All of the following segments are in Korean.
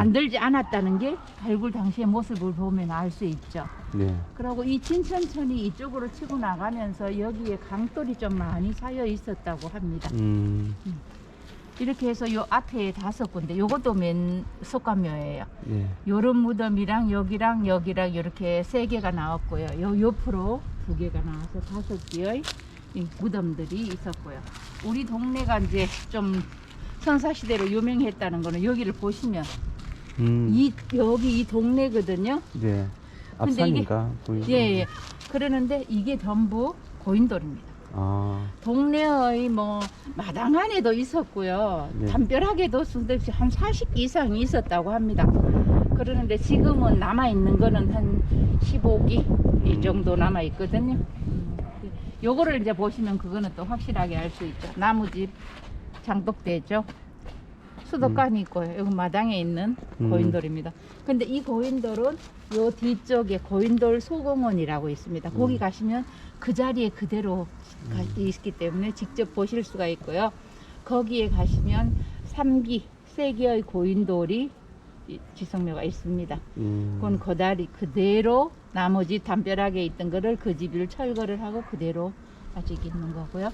만들지 않았다는 게 발굴 당시의 모습을 보면 알 수 있죠. 네. 그리고 이 진천천이 이쪽으로 치고 나가면서 여기에 강돌이 좀 많이 쌓여 있었다고 합니다. 음. 이렇게 해서 요 앞에 다섯 군데, 요것도 맨 속감묘예요. 예. 요런 무덤이랑 여기랑 여기랑 이렇게 세 개가 나왔고요. 요 옆으로 두 개가 나와서 다섯 개의 이 무덤들이 있었고요. 우리 동네가 이제 좀 선사시대로 유명했다는 거는 여기를 보시면 음. 이 여기 이 동네거든요. 네. 근데 이게- 앞산인가? 보이죠? 예, 예. 그러는데 이게 전부 고인돌입니다. 아. 동네의 뭐 마당 안에도 있었고요. 네. 담벼락에도 수없이 한 40개 이상이 있었다고 합니다. 그러는데 지금은 남아 있는 거는 한 15기 이 음. 정도 남아 있거든요. 음, 요거를 이제 보시면 그거는 또 확실하게 알 수 있죠. 나무집 장독대죠. 수도관이 있고요. 여기 마당에 있는 음. 고인돌입니다. 근데 이 고인돌은 요 뒤쪽에 고인돌 소공원이라고 있습니다. 거기 음. 가시면 그 자리에 그대로 가- 있기 때문에 직접 보실 수가 있고요. 거기에 가시면 삼기세 개의 고인돌이 이 지성묘가 있습니다. 음. 그건 그다리 그대로 나머지 담벼락에 있던 거를 그 집을 철거를 하고 그대로 아직 있는 거고요.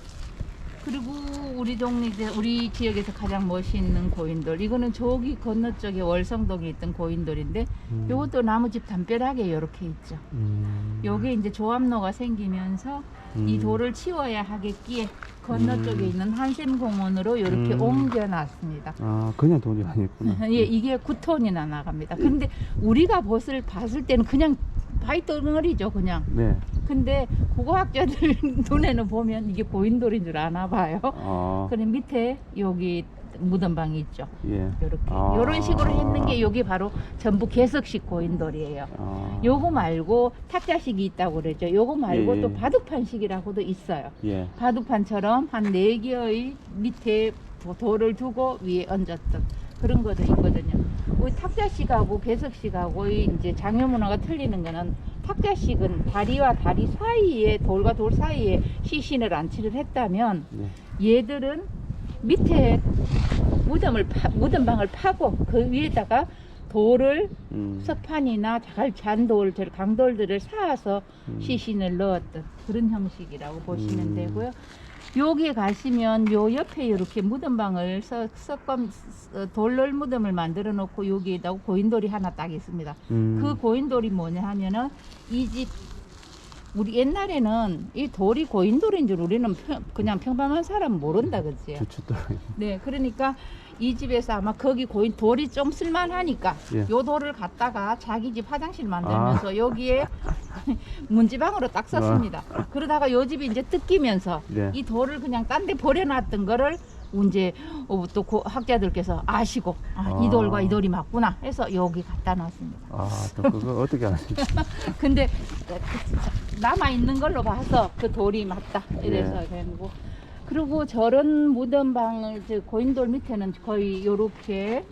그리고 우리 동네 이제 우리 지역에서 가장 멋있는 고인돌 이거는 저기 건너 쪽에 월성동에 있던 고인돌인데 음. 요것도 나무집 담벼락에 이렇게 있죠. 음. 여기 이제 조합로가 생기면서 이 음. 돌을 치워야 하겠기에 건너쪽에 음. 있는 한샘공원으로 이렇게 음. 옮겨놨습니다. 아, 그냥 돈이 아니었구나. 예, 이게 9톤이나 나갑니다. 근데 우리가 벗을 봤을 때는 그냥 바위 덩어리죠, 그냥. 네. 근데 국어학자들 눈에는 보면 이게 고인돌인 줄 아나 봐요. 아. 그럼 밑에 여기 무덤방이 있죠. 예. 요렇게. 아. 요런 식으로 했는 게 여기 바로 전부 개석식 고인돌이에요. 아. 요거 말고 탁자식이 있다고 그랬죠. 요거 말고 예, 또 예. 바둑판식이라고도 있어요. 예. 바둑판처럼 한 네 개의 밑에 도- 돌을 두고 위에 얹었던 그런 것도 있거든요. 우리 탁자식하고 개석식하고 이 이제 장요 문화가 틀리는 거는 탁자식은 다리와 다리 사이에 돌과 돌 사이에 시신을 안치를 했다면 네. 얘들은 밑에 무덤을 파, 무덤방을 파고 그 위에다가 돌을 음. 석판이나 잘 잔돌, 저 강돌들을 쌓아서 음. 시신을 넣었던 그런 형식이라고 보시면 음. 되고요. 여기에 가시면 요 옆에 이렇게 무덤방을 석, 석검 어, 돌널 무덤을 만들어 놓고 여기에다 고인돌이 하나 딱 있습니다. 음. 그 고인돌이 뭐냐 하면은 이 집 우리 옛날에는 이 돌이 고인돌인 줄 우리는 평- 그냥 평범한 사람 모른다 그지? 네, 그러니까 이 집에서 아마 거기 고인 돌이 좀 쓸만하니까 예. 요 돌을 갖다가 자기 집 화장실 만들면서 여기에 문지방으로 딱 썼습니다. 그러다가 요 집이 이제 뜯기면서 네. 이 돌을 그냥 딴 데 버려놨던 거를 이제 어, 또 고- 학자들께서 아시고 아, 이 아. 돌과 이 돌이 맞구나 해서 여기 갖다 놨습니다. 아, 또 그거 어떻게 아시지? 근데 남아 있는 걸로 봐서 그 돌이 맞다 이래서 예. 된 거고 그리고 저런 무덤방을 저 고인돌 밑에는 거의 요렇게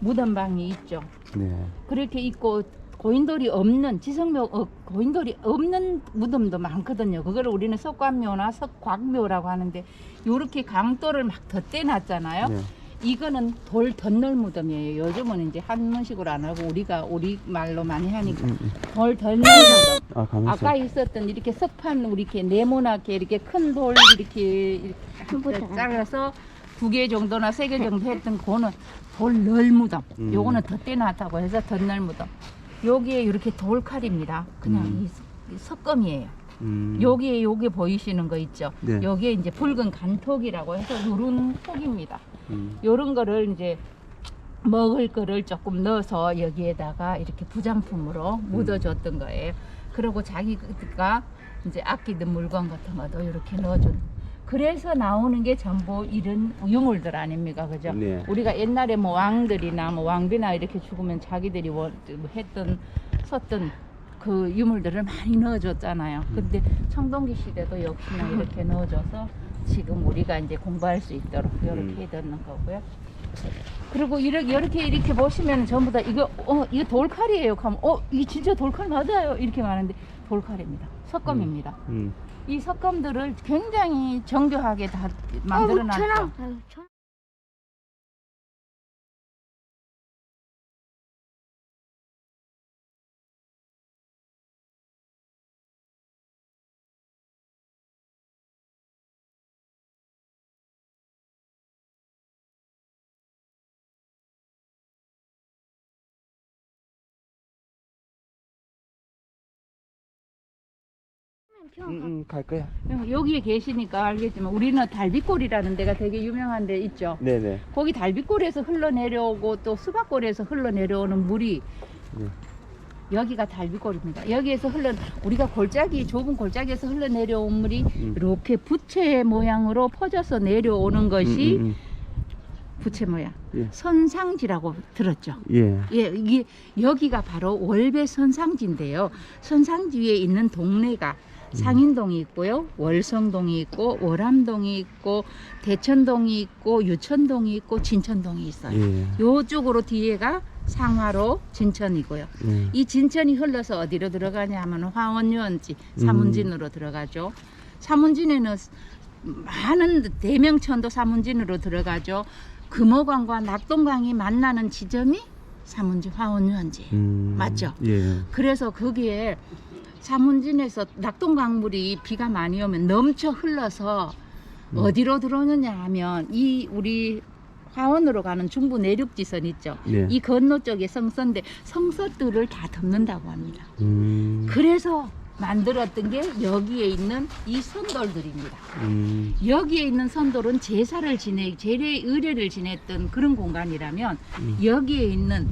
무덤방이 있죠. 네. 그렇게 있고 고인돌이 없는 지성묘 어, 고인돌이 없는 무덤도 많거든요. 그걸 우리는 석관묘나 석곽묘라고 하는데 요렇게 강돌을 막 덧대놨잖아요. 네. 이거는 돌 덧널 무덤이에요. 요즘은 이제 한문식으로 안 하고 우리가 우리 말로 많이 하니까 음, 음. 돌 덧널 무덤. 아. 아까 있었던 이렇게 석판 우리 이렇게 네모나게 이렇게 큰 돌 이렇게, 이렇게. 잘라서 두 개 정도나 세 개 정도 했던 거는 돌널 무덤. 음. 요거는 덧대놨다고 해서 덧널 무덤. 여기에 이렇게 돌칼입니다. 그냥 음. 이 석- 이 석검이에요. 음. 여기에 요게 보이시는 거 있죠. 네. 여기에 이제 붉은 간톡이라고 해서 누른 톡입니다. 음. 요런 거를 이제 먹을 거를 조금 넣어서 여기에다가 이렇게 부장품으로 묻어줬던 거예요. 그리고 자기가 이제 아끼던 물건 같은 것도 이렇게 넣어준. 그래서 나오는 게 전부 이런 유물들 아닙니까, 그죠? 네. 우리가 옛날에 뭐 왕들이나 뭐 왕비나 이렇게 죽으면 자기들이 원- 했던 썼던 그 유물들을 많이 넣어줬잖아요. 근데 청동기 시대도 역시나 이렇게 넣어줘서 지금 우리가 이제 공부할 수 있도록 이렇게 음. 해두는 거고요. 그리고 이렇게 이렇게 이렇게 보시면 전부 다 이거 어 이거 돌칼이에요. 하면 어 이게 진짜 돌칼 맞아요. 이렇게 말하는데 돌칼입니다. 석검입니다. 음. 이 석검들을 굉장히 정교하게 다 만들어 놨죠. 응, 응, 갈 거야. 여기에 계시니까 알겠지만 우리는 달빛골이라는 데가 되게 유명한 데 있죠. 네네. 거기 달빛골에서 흘러내려오고 또 수박골에서 흘러내려오는 물이 네. 여기가 달빛골입니다. 여기에서 흘러 우리가 골짜기 좁은 골짜기에서 흘러내려온 물이 음. 이렇게 부채 모양으로 퍼져서 내려오는 것이 음, 음, 부채 모양. 예. 선상지라고 들었죠. 음. 예. 예, 이게 여기가 바로 월배 선상지인데요. 선상지 위에 있는 동네가 상인동이 있고요, 월성동이 있고, 월암동이 있고, 대천동이 있고, 유천동이 있고, 진천동이 있어요. 예. 요쪽으로 뒤에가 상하로 진천이고요. 예. 이 진천이 흘러서 어디로 들어가냐 하면 화원유원지 사문진으로 들어가죠. 사문진에는 많은 대명천도 사문진으로 들어가죠. 금호강과 낙동강이 만나는 지점이 사문진 화원유원지. 음. 맞죠? 예. 그래서 거기에 사문진에서 낙동강물이 비가 많이 오면 넘쳐 흘러서 음. 어디로 들어오느냐 하면 이 우리 화원으로 가는 중부 내륙지선 있죠. 예. 이 건너 쪽에 성서인데 성서들을 다 덮는다고 합니다. 음. 그래서 만들었던 게 여기에 있는 이 선돌들입니다. 음. 여기에 있는 선돌은 제사를 지내, 제례 의례를 지냈던 그런 공간이라면 음. 여기에 있는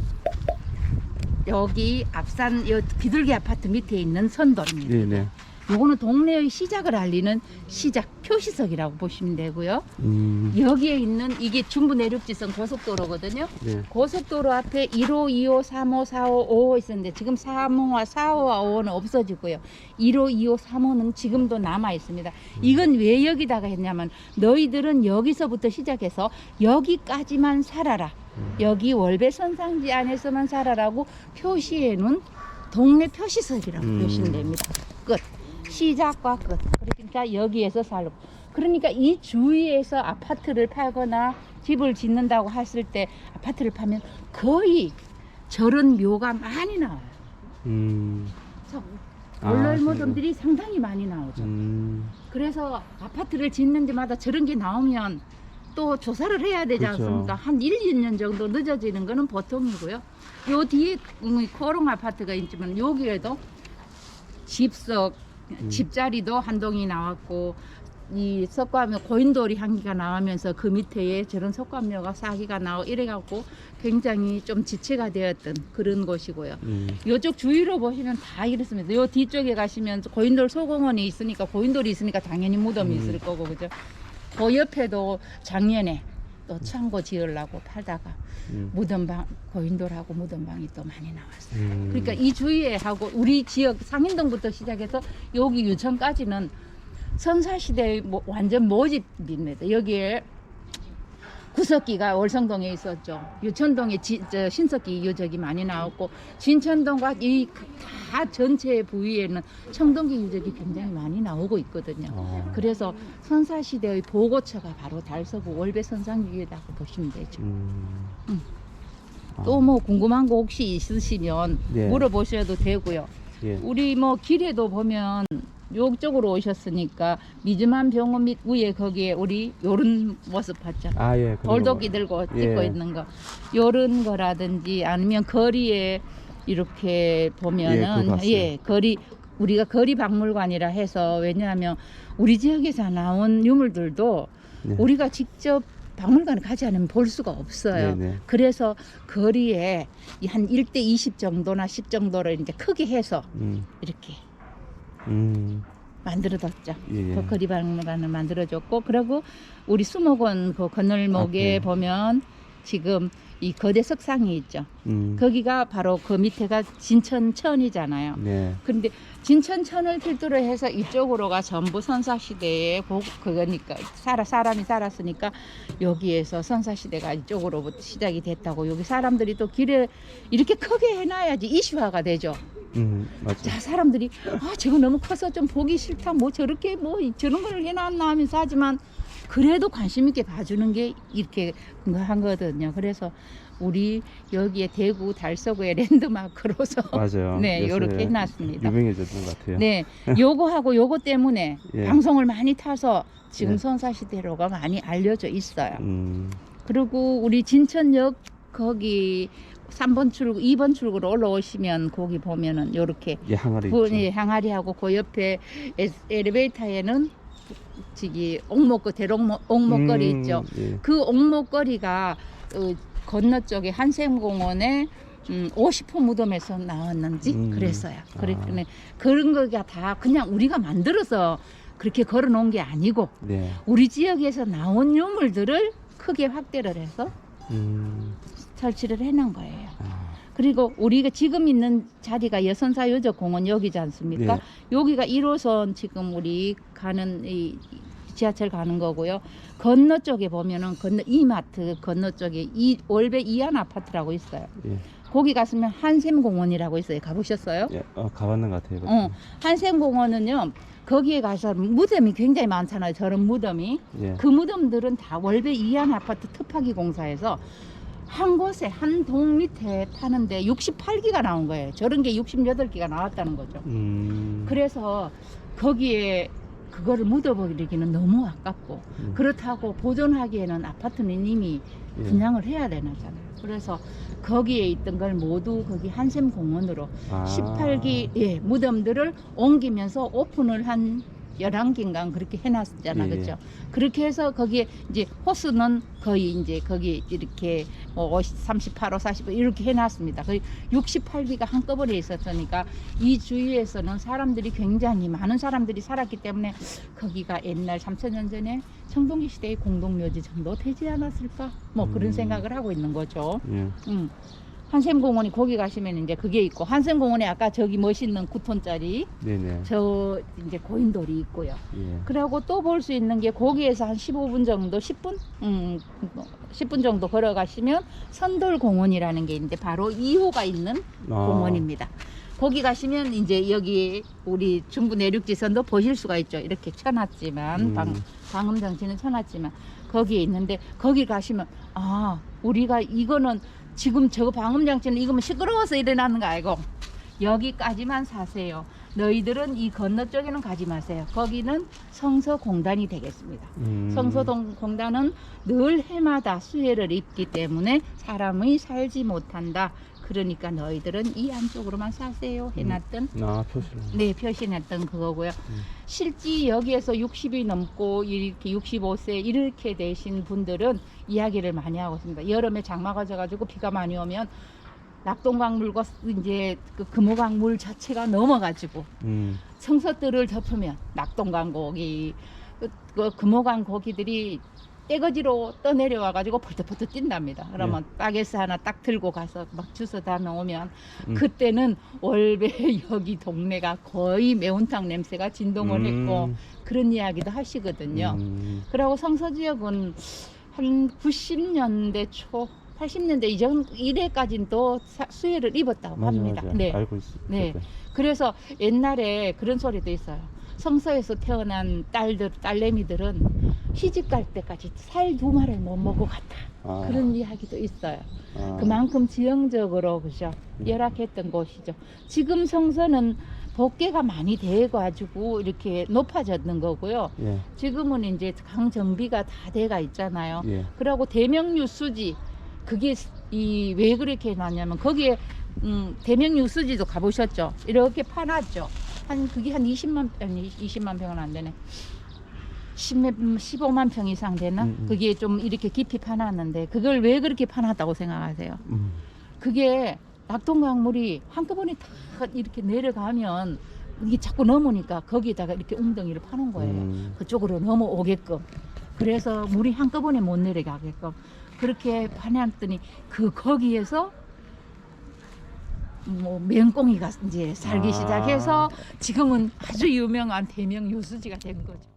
여기 앞산 여 비둘기 아파트 밑에 있는 선돌입니다. 네네. 요거는 동네의 시작을 알리는 시작 표시석이라고 보시면 되고요. 음. 여기에 있는 이게 중부 내륙지선 고속도로거든요. 네. 고속도로 앞에 1호, 2호, 3호, 4호, 5호 있었는데 지금 3호와 4호와 5호는 없어지고요. 1호, 2호, 3호는 지금도 남아 있습니다. 이건 왜 여기다가 했냐면 너희들은 여기서부터 시작해서 여기까지만 살아라. 여기 월배 선상지 안에서만 살아라고 표시해 놓은 동네 표시석이라고 음. 보시면 됩니다. 끝. 시작과 끝. 그러니까 여기에서 살고. 그러니까 이 주위에서 아파트를 팔거나 집을 짓는다고 했을 때 아파트를 파면 거의 저런 묘가 많이 나와요. 음. 그래서 아, 월월모dom들이 상당히 많이 나오죠. 음. 그래서 아파트를 짓는 데마다 저런 게 나오면 또 조사를 해야 되지 그렇죠. 않습니까? 한 1, 2년 정도 늦어지는 거는 보통이고요. 요 뒤에 음, 코롱 아파트가 있지만 여기에도 집석, 음. 집자리도 한 동이 나왔고 이 석가묘 고인돌이 향기가 나오면서 그 밑에 저런 석가묘가 사기가 나오고 이래갖고 굉장히 좀 지체가 되었던 그런 곳이고요. 음. 요쪽 주위로 보시면 다 이렇습니다. 요 뒤쪽에 가시면 고인돌 소공원이 있으니까 고인돌이 있으니까 당연히 무덤이 음. 있을 거고 그죠. 그 옆에도 작년에 또 창고 지으려고 팔다가 음. 무덤방 고인돌하고 무덤방이 또 많이 나왔어요. 음. 그러니까 이 주위에 하고 우리 지역 상인동부터 시작해서 여기 유천까지는 선사시대의 모- 완전 모집입니다. 여기에 구석기가 월성동에 있었죠. 유천동에 지, 저 신석기 유적이 많이 나왔고 진천동과 이 다 전체 부위에는 청동기 유적이 굉장히 많이 나오고 있거든요. 어. 그래서 선사 시대의 보고처가 바로 달서구 월배 선상 위에다고 보시면 되죠. 음. 음. 아. 또뭐 궁금한 거 혹시 있으시면 네. 물어보셔도 되고요. 예. 우리 뭐 길에도 보면 요쪽으로 오셨으니까 미즈만 병원 밑 위에 거기에 우리 요런 모습 봤죠. 아 예. 돌도끼 봐. 들고 예. 찍고 있는 거 요런 거라든지 아니면 거리에 이렇게 예, 보면은 봤어요. 예, 거리 우리가 거리 박물관이라 해서 왜냐하면 우리 지역에서 나온 유물들도 네. 우리가 직접 박물관에 가지 않으면 볼 수가 없어요. 네네. 그래서 거리에 이한 1대 20 정도나 10 정도를 이제 크게 해서 음. 이렇게 음. 만들어뒀죠. 예. 그 거리 박물관을 만들어줬고 그리고 우리 수목원 그 건널목에 앞에. 보면 지금 이 거대 석상이 있죠. 음. 거기가 바로 그 밑에가 진천천이잖아요. 네. 그런데 진천천을 필두로 해서 이쪽으로가 전부 선사시대의 고- 그거니까 살아 사람이 살았으니까 여기에서 선사시대가 이쪽으로부터 시작이 됐다고 여기 사람들이 또 길에 이렇게 크게 해놔야지 이슈화가 되죠. 음. 자 사람들이 아 저거 너무 커서 좀 보기 싫다 뭐 저렇게 뭐 저런 걸 해놨나 하면서 하지만 그래도 관심 있게 봐주는 게 이렇게 한 거거든요. 그래서 우리 여기에 대구 달서구의 랜드마크로서 맞아요. 네 이렇게 해놨습니다. 유명해졌던 것 같아요. 네 요거하고 요거 때문에 예. 방송을 많이 타서 지금 네. 선사시대로가 많이 알려져 있어요. 음. 그리고 우리 진천역 거기 3번 출구, 2번 출구로 올라오시면 거기 보면은 요렇게 예, 항아리 부, 있죠. 예, 항아리하고 그 옆에 에, 엘리베이터에는 저기 옥목거 대롱목 옥목거리 음, 있죠. 예. 그 옥목거리가 어, 건너 쪽에 한샘공원에 음, 50호 무덤에서 나왔는지 음. 그랬어요. 그래, 아. 네. 그런 거가 다 그냥 우리가 만들어서 그렇게 걸어 놓은 게 아니고 네. 우리 지역에서 나온 유물들을 크게 확대를 해서 음. 설치를 해놓은 거예요. 아, 그리고 우리가 지금 있는 자리가 여선사 요적공원 여기지 않습니까? 네. 여기가 1호선 지금 우리 가는 이 지하철 가는 거고요. 건너 쪽에 보면은 건너 이마트 건너 쪽에 이 월배 이안 아파트라고 있어요. 예. 거기 갔으면 한샘공원이라고 있어요. 가보셨어요? 예. 어, 가봤는 것 같아요. 어, 한샘공원은요. 거기에 가서 무덤이 굉장히 많잖아요. 저런 무덤이. 예. 그 무덤들은 다 월배 이안 아파트 특파기 공사에서 한 곳에 한 동 밑에 파는데 68기가 나온 거예요. 저런 게 68기가 나왔다는 거죠. 음. 그래서 거기에 그거를 묻어버리기는 너무 아깝고 음. 그렇다고 보존하기에는 아파트는 이미 예. 분양을 해야 되나잖아요. 그래서 거기에 있던 걸 모두 거기 한샘 공원으로 아. 18기 예, 무덤들을 옮기면서 오픈을 한 11기인가 그렇게 해놨잖아. 예, 예. 그죠? 그렇게 해서 거기에 이제 호수는 거의 이제 거기 이렇게 뭐 50, 38호, 40호 이렇게 해놨습니다. 거의 68기가 한꺼번에 있었으니까 이 주위에서는 사람들이 굉장히 많은 사람들이 살았기 때문에 거기가 옛날 3천년 전에 청동기 시대의 공동묘지 정도 되지 않았을까? 뭐 그런 음. 생각을 하고 있는 거죠. 예. 음. 한샘공원이 거기 가시면 이제 그게 있고 한샘공원에 아까 저기 멋있는 9톤짜리 네네. 저 이제 고인돌이 있고요. 예. 그리고 또 볼 수 있는 게 거기에서 한 15분 정도 10분 음 10분 정도 걸어가시면 선돌공원이라는 게 있는데 바로 2호가 있는 아. 공원입니다. 거기 가시면 이제 여기 우리 중부 내륙지선도 보실 수가 있죠. 이렇게 쳐놨지만 음. 방, 방음 장치는 쳐놨지만 거기에 있는데 거기 가시면 아 우리가 이거는 지금 저 방음 장치는 이거면 시끄러워서 일어나는 거 알고 여기까지만 사세요. 너희들은 이 건너 쪽에는 가지 마세요. 거기는 성서공단이 되겠습니다. 음. 성서공단은 늘 해마다 수해를 입기 때문에 사람이 살지 못한다. 그러니까 너희들은 이 안쪽으로만 사세요. 해놨던 아, 표시를. 네 표시냈던 그거고요. 음. 실제 여기에서 60이 넘고 이렇게 65세 이렇게 되신 분들은 이야기를 많이 하고 있습니다. 여름에 장마가 져가지고 비가 많이 오면 낙동강물과 이제 그 금호강물 자체가 넘어가지고 음. 성서들을 덮으면 낙동강 고기, 그, 그 금호강 고기들이 떼거지로 떠내려와 가지고 펄떡펄떡 뛴답니다. 그러면 바게스 하나 딱 들고 가서 막 주워 담아 오면 음. 그때는 월배 여기 동네가 거의 매운탕 냄새가 진동을 음. 했고 그런 이야기도 하시거든요. 음. 그리고 성서 지역은 한 90년대 초 80년대 이전 이래까지는 또 사- 수혜를 입었다고 맞아, 합니다. 맞아. 네. 알고 있어. 네. 그래서 옛날에 그런 소리도 있어요. 성서에서 태어난 딸들, 딸내미들은 시집 갈 때까지 살 두 마리를 못 먹고 갔다. 아. 그런 이야기도 있어요. 아. 그만큼 지형적으로 그죠 음. 열악했던 곳이죠. 지금 성서는 복개가 많이 돼가지고 이렇게 높아졌는 거고요. 예. 지금은 이제 강 정비가 다 돼가 있잖아요. 예. 그리고 대명유 수지 그게 이 왜 그렇게 해놨냐면 거기에 음, 대명유 수지도 가보셨죠? 이렇게 파놨죠. 한 그게 한 20만 아니 20만 평은 안 되네. 10, 15만 평 이상 되나? 음, 음. 그게 좀 이렇게 깊이 파놨는데 그걸 왜 그렇게 파놨다고 생각하세요? 음. 그게 낙동강물이 한꺼번에 다 이렇게 내려가면 이게 자꾸 넘으니까 거기다가 이렇게 웅덩이를 파는 거예요. 음. 그쪽으로 넘어오게끔. 그래서 물이 한꺼번에 못 내려가게끔 그렇게 파놨더니 그 거기에서 뭐 맹꽁이가 이제 살기 아. 시작해서 지금은 아주 유명한 대명 요수지가 된 거죠.